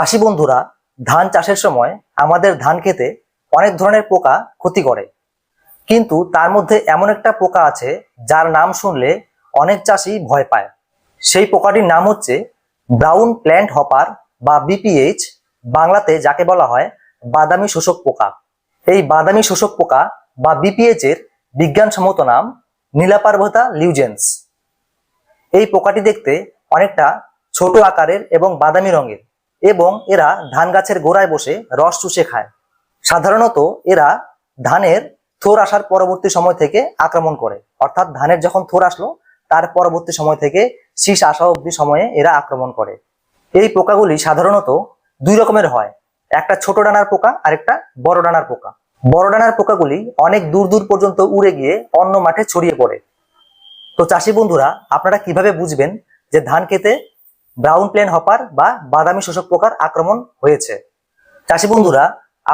চাষি বন্ধুরা, ধান চাষের সময় আমাদের ধান খেতে অনেক ধরনের পোকা ক্ষতি করে। কিন্তু তার মধ্যে এমন একটা পোকা আছে যার নাম শুনলে অনেক চাষি ভয় পায়। সেই পোকাটির নাম হচ্ছে ব্রাউন প্ল্যান্ট হপার বা বিপিএইচ, বাংলাতে যাকে বলা হয় বাদামি শোষক পোকা। এই বাদামি শোষক পোকা বা বিপিএইচ এর বিজ্ঞানসম্মত নাম নীলাপার্বতা লিউজেন্স। এই পোকাটি দেখতে অনেকটা ছোট আকারের এবং বাদামি রঙের। এবং এরা ধান গাছের গোড়ায় বসে রস চুষে খায়। সাধারণত এরা ধানের থোর আসার পরবর্তী সময় থেকে আক্রমণ করে। অর্থাৎ ধানের যখন থোর আসলো, তার পরবর্তী সময় থেকে শীষ আসা অবধি সময়ে এরা আক্রমণ করে। এই পোকাগুলি সাধারণত দুই রকমের হয়। একটা ছোট ডানার পোকা আর একটা বড় ডানার পোকা। বড় ডানার পোকাগুলি অনেক দূর দূর পর্যন্ত উড়ে গিয়ে অন্য মাঠে ছড়িয়ে পড়ে। তো চাষি বন্ধুরা, আপনারা কীভাবে বুঝবেন যে ধান খেতে ব্রাউন প্লেন হপার বা বাদামি শোষক পোকার আক্রমণ হয়েছে। চাষি বন্ধুরা,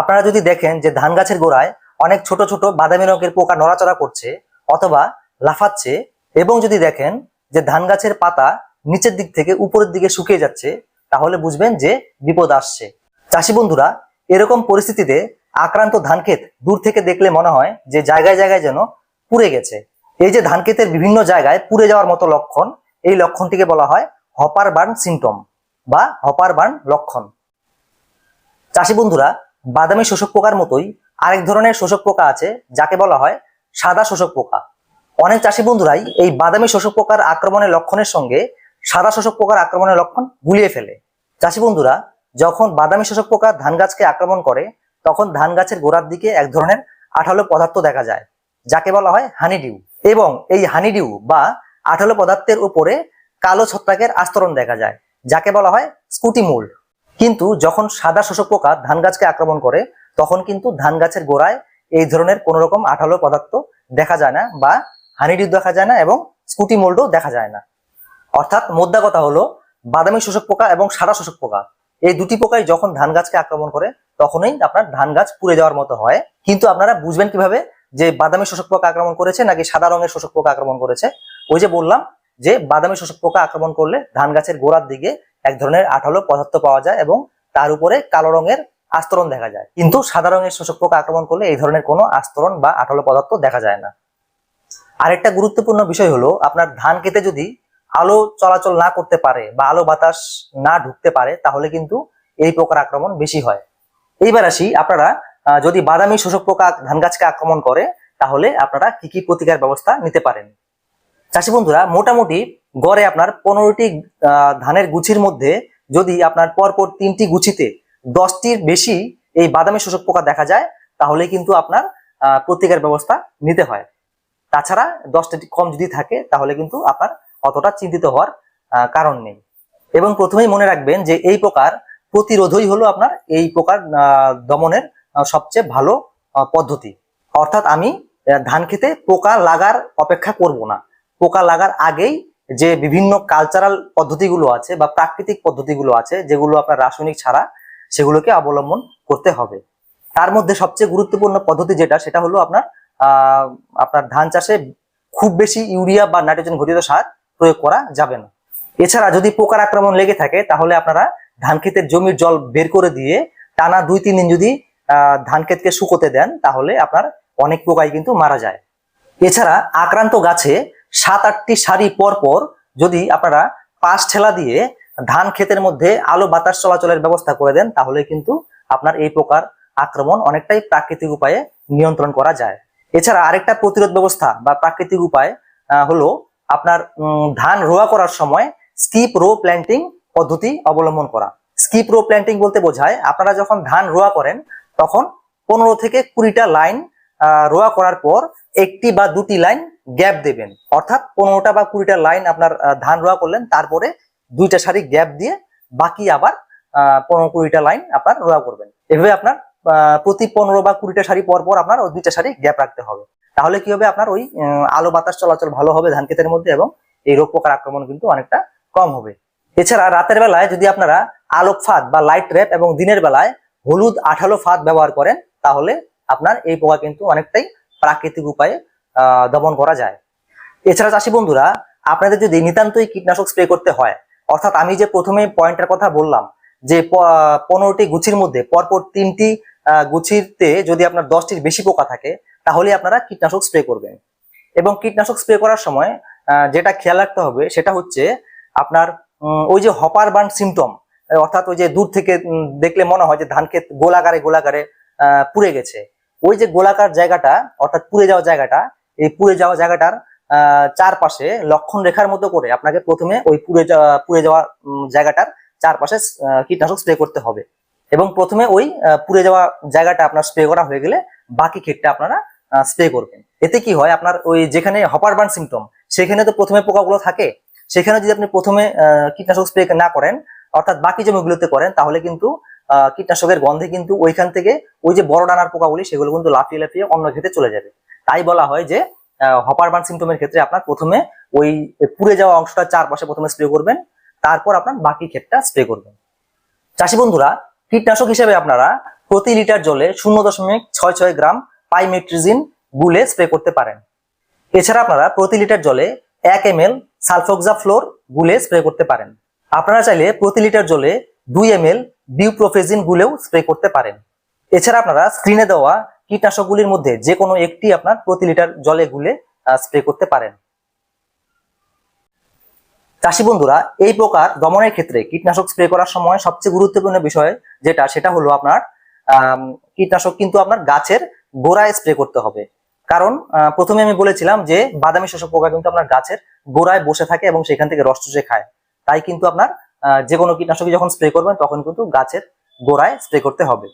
আপনারা যদি দেখেন যে ধান গাছের গোড়ায় অনেক ছোট ছোট বাদামি রঙের পোকা নড়াচড়া করছে অথবা লাফাচ্ছে এবং যদি দেখেন যে ধান গাছের পাতা নিচের দিক থেকে উপরের দিকে শুকিয়ে যাচ্ছে, তাহলে বুঝবেন যে বিপদ আসছে। চাষি বন্ধুরা, এরকম পরিস্থিতিতে আক্রান্ত ধান ক্ষেত দূর থেকে দেখলে মনে হয় যে জায়গায় জায়গায় যেন পুড়ে গেছে। এই যে ধান ক্ষেতের বিভিন্ন জায়গায় পুড়ে যাওয়ার মতো লক্ষণ, এই লক্ষণটিকে বলা হয় হপার বার্ন সিমটম বা হপার বার্ন লক্ষণ। চাষি বন্ধুরা, বাদামি শোষক পোকার মতোই আরেক ধরনের শোষক পোকা আছে, যাকে বলা হয় সাদা শোষক পোকা। অনেক চাষি বন্ধুরাই এই বাদামি শোষক পোকার আক্রমণের লক্ষণের সঙ্গে সাদা শোষক পোকার আক্রমণের লক্ষণ গুলিয়ে ফেলে। চাষি বন্ধুরা, যখন বাদামি শোষক পোকা ধান গাছকে আক্রমণ করে, তখন ধান গাছের গোড়ার দিকে এক ধরনের আঠালো পদার্থ দেখা যায়, যাকে বলা হয় হানিডিউ। এবং এই হানিডিউ বা আঠালো পদার্থের উপরে কালো ছত্রাকের আস্তরণ দেখা যায়, যাকে বলা হয় স্কুটি মোল্ড কিন্তু যখন সাদা শোষক পোকা ধান গাছকে আক্রমণ করে, তখন কিন্তু ধান গাছের গোড়ায় এই ধরনের কোন রকম আঠালো পদার্থ দেখা যায় না বা হানিডিউ দেখা যায় না এবং স্কুটি মোল্ডও দেখা যায় না। অর্থাৎ মোদ্দা কথা হলো, বাদামি শোষক পোকা এবং সাদা শোষক পোকা, এই দুটি পোকাই যখন ধান গাছকে আক্রমণ করে, তখনই আপনার ধান গাছ পুড়ে যাওয়ার মতো হয়। কিন্তু আপনারা বুঝবেন কীভাবে যে বাদামি শোষক পোকা আক্রমণ করেছে নাকি সাদা রঙের শোষক পোকা আক্রমণ করেছে? ওই যে বললাম যে বাদামি শোষক পোকা আক্রমণ করলে ধান গাছের গোড়ার দিকে এক ধরনের আঠালো পদার্থ পাওয়া যায় এবং তার উপরে কালো রঙের আস্তরণ দেখা যায়। কিন্তু সাদা রঙের শোষক পোকা আক্রমণ করলে এই ধরনের কোনো আস্তরণ বা আঠালো পদার্থ দেখা যায় না। আরেকটা গুরুত্বপূর্ণ বিষয় হলো, আপনার ধান খেতে যদি আলো চলাচল না করতে পারে বা আলো বাতাস না ঢুকতে পারে, তাহলে কিন্তু এই পোকার আক্রমণ বেশি হয়। এইবার আসি, আপনারা যদি বাদামি শোষক পোকা ধান গাছকে আক্রমণ করে, তাহলে আপনারা কি কি প্রতিকার ব্যবস্থা নিতে পারেন? চাষি বন্ধুরা, মোটামুটি গড়ে আপনার পনেরোটি ধানের গুছির মধ্যে যদি আপনার পরপর তিনটি গুছিতে দশটির বেশি এই বাদামি শোষক পোকা দেখা যায়, তাহলে কিন্তু আপনার প্রতিকার ব্যবস্থা নিতে হয়। তাছাড়া দশটা কম যদি থাকে, তাহলে কিন্তু আপনার অতটা চিন্তিত হওয়ার কারণ নেই। এবং প্রথমেই মনে রাখবেন যে এই প্রকার প্রতিরোধই হলো আপনার এই প্রকার দমনের সবচেয়ে ভালো পদ্ধতি। অর্থাৎ আমি ধান খেতে পোকা লাগার অপেক্ষা করব না। পোকা লাগার আগেই যে বিভিন্ন কালচারাল পদ্ধতিগুলো আছে বা প্রাকৃতিক পদ্ধতিগুলো আছে, যেগুলো আপনার রাসায়নিক ছাড়া, সেগুলোকে অবলম্বন করতে হবে। তার মধ্যে সবচেয়ে গুরুত্বপূর্ণ পদ্ধতি যেটা, সেটা হলো আপনার আপনার ধান চাষে খুব বেশি ইউরিয়া বা নাইট্রোজেন ঘটিত সার প্রয়োগ করা যাবে না। এছাড়া যদি পোকার আক্রমণ লেগে থাকে, তাহলে আপনারা ধান ক্ষেতের জমির জল বের করে দিয়ে টানা দুই তিন দিন যদি ধান ক্ষেতকে শুকোতে দেন, তাহলে আপনার অনেক পোকাই কিন্তু মারা যায়। এছাড়া আক্রান্ত গাছে সাত আটটি সারি পর পর যদি আপনারা পাশ ঠেলা দিয়ে ধান ক্ষেতের মধ্যে আলো বাতাস চলাচলের ব্যবস্থা করে দেন, তাহলে কিন্তু আপনার এই প্রকার আক্রমণ অনেকটাই প্রাকৃতিক উপায়ে নিয়ন্ত্রণ করা যায়। এছাড়া আরেকটা প্রতিরোধ ব্যবস্থা বা প্রাকৃতিক উপায় হলো আপনার ধান রোয়া করার সময় স্কিপ রো প্ল্যান্টিং পদ্ধতি অবলম্বন করা। স্কিপ রো প্ল্যান্টিং বলতে বোঝায়, আপনারা যখন ধান রোয়া করেন, তখন পনেরো থেকে কুড়িটা লাইন রোয়া করার পর একটি বা দুটি লাইন গ্যাপ দেবেন। অর্থাৎ পনেরোটা বা কুড়িটা লাইন আপনার ধান রোয়া করলেন, তারপরে দুইটা সারি গ্যাপ দিয়ে বাকি আবার পনেরো কুড়িটা লাইন আপনার রোয়া করবেন। এভাবে আপনার প্রতি পনেরো বা কুড়িটা সারি পর পর আপনার ওই দুইটা সারি গ্যাপ রাখতে হবে। তাহলে কি হবে? আপনার ওই আলো বাতাস চলাচল ভালো হবে ধান ক্ষেতের মধ্যে এবং এই রোগ পোকার আক্রমণ কিন্তু অনেকটা কম হবে। এছাড়া রাতের বেলায় যদি আপনারা আলোক ফাঁদ বা লাইট র্যাপ এবং দিনের বেলায় হলুদ আঠালো ফাঁদ ব্যবহার করেন, তাহলে আপনার এই পোকা কিন্তু অনেকটাই প্রাকৃতিক উপায়ে দমন করা যায়। এছাড়া চাষি বন্ধুরা আপনাদের যদি নিতান্তই কীটনাশক স্প্রে করতে হয় অর্থাৎ আমি যে প্রথমে পয়েন্টের কথা বললাম যে পনেরোটি গুছির মধ্যে পরপর তিনটি গুছিতে যদি আপনার দশটির বেশি পোকা থাকে তাহলে আপনারা কীটনাশক স্প্রে করবেন। এবং কীটনাশক স্প্রে করার সময় যেটা খেয়াল রাখতে হবে সেটা হচ্ছে আপনার ওই যে হপার বার্ন সিমটম অর্থাৎ ওই যে দূর থেকে দেখলে মনে হয় যে ধান ক্ষেত গোলাকারে আহ, পুড়ে গেছে। ওই যে গোলাকার জায়গাটা, অর্থাৎ পুড়ে যাওয়া জায়গাটা, এই পুড়ে যাওয়া জায়গাটার চারপাশে লক্ষণ রেখার মতো করে আপনাকে প্রথমে ওই পুড়ে যাওয়া পুড়ে যাওয়া জায়গাটার চারপাশে কীটনাশক স্প্রে করতে হবে। এবং প্রথমে ওই পুড়ে যাওয়া জায়গাটা আপনার স্প্রে করা হয়ে গেলে বাকি ক্ষেতটা আপনারা স্প্রে করবেন। এতে কি হয়, আপনার ওই যেখানে হপার বার্ন সিমটম সেখানে তো প্রথমে পোকাগুলো থাকে। সেখানে যদি আপনি প্রথমে কীটনাশক স্প্রে না করেন, অর্থাৎ বাকি জমিগুলোতে করেন, তাহলে কিন্তু কীটনাশকের গন্ধে কিন্তু ওইখান থেকে ওই যে বড় ডানার পোকাগুলি, সেগুলো কিন্তু লাফিয়ে লাফিয়ে অন্য ক্ষেত্রে চলে যাবে। তাই বলা হয় যে হপার বার্ন সিমটমের ক্ষেত্রে আপনার প্রথমে ওই পুড়ে যাওয়া অংশটা চারপাশে প্রথমে স্প্রে করবেন, তারপর আপনার বাকি ক্ষেতটা স্প্রে করবেন। চাষি বন্ধুরা, কীটনাশক হিসেবে আপনারা প্রতি লিটার জলে শূন্য দশমিক ছয় ছয় গ্রাম পাইমেট্রিজিন গুলে স্প্রে করতে পারেন। এছাড়া আপনারা প্রতি লিটার জলে এক এম এল সালফোক্সা ফ্লোর গুলে স্প্রে করতে পারেন। আপনারা চাইলে প্রতি লিটার জলে দুই এম এল বিউপ্রোফেজিন গুলেও স্প্রে করতে পারেন। এছাড়া আপনারা স্ক্রিনে দেওয়া কীটনাশকগুলির মধ্যে যে কোনো একটি আপনার প্রতি লিটার জলে গুলে স্প্রে করতে পারেন। চাষি বন্ধুরা, এই প্রকার দমনের ক্ষেত্রে কীটনাশক স্প্রে করার সময় সবচেয়ে গুরুত্বপূর্ণ বিষয় যেটা, সেটা হলো আপনার কীটনাশক কিন্তু আপনার গাছের গোড়ায় স্প্রে করতে হবে। কারণ প্রথমে আমি বলেছিলাম যে বাদামি শোষক পোকা কিন্তু আপনার গাছের গোড়ায় বসে থাকে এবং সেখান থেকে রস চুষে খায়। তাই কিন্তু আপনার যে কোনো কীটনাশক যখন স্প্রে করবেন তখন কিন্তু গাছের গোড়ায় স্প্রে করতে হবে।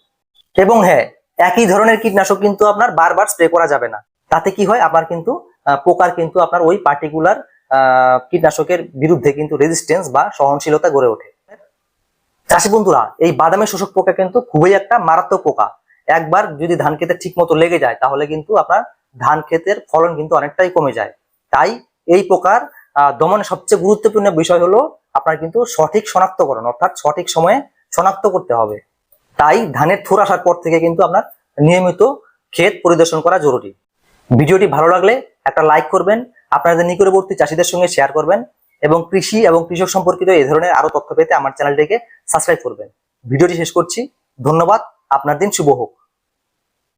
এবং হ্যাঁ একই ধরনের কীটনাশক কিন্তু আপনার বারবার স্প্রে করা যাবে না। তাতে কি হয়? আপনার কিন্তু পোকার কিন্তু আপনার ওই পার্টিকুলার কীটনাশকের বিরুদ্ধে কিন্তু রেজিস্ট্যান্স বা সহনশীলতা গড়ে ওঠে। চাষি বন্ধুরা এই বাদামি শোষক পোকা কিন্তু খুবই একটা মারাত্মক পোকা। একবার যদি ধান খেতে ঠিক মতো লেগে যায় তাহলে কিন্তু আপনার ধান ক্ষেতের ফলন কিন্তু অনেকটাই কমে যায়। তাই এই পোকার আহ, দমনের সবচেয়ে গুরুত্বপূর্ণ বিষয় হলো আপনার কিন্তু সঠিক শনাক্তকরণ, অর্থাৎ সঠিক সময়ে শনাক্ত করতে হবে। তাই ধানের থোর আসার পর থেকে কিন্তু আপনার নিয়মিত ক্ষেত পরিদর্শন করা জরুরি। ভিডিওটি ভালো লাগলে একটা লাইক করবেন, আপনাদের নিকটবর্তী চাষিদের সঙ্গে শেয়ার করবেন এবং কৃষি এবং কৃষক সম্পর্কিত এই ধরনের আরও তথ্য পেতে আমার চ্যানেলটিকে সাবস্ক্রাইব করবেন। ভিডিওটি শেষ করছি, ধন্যবাদ, আপনার দিন শুভ হোক।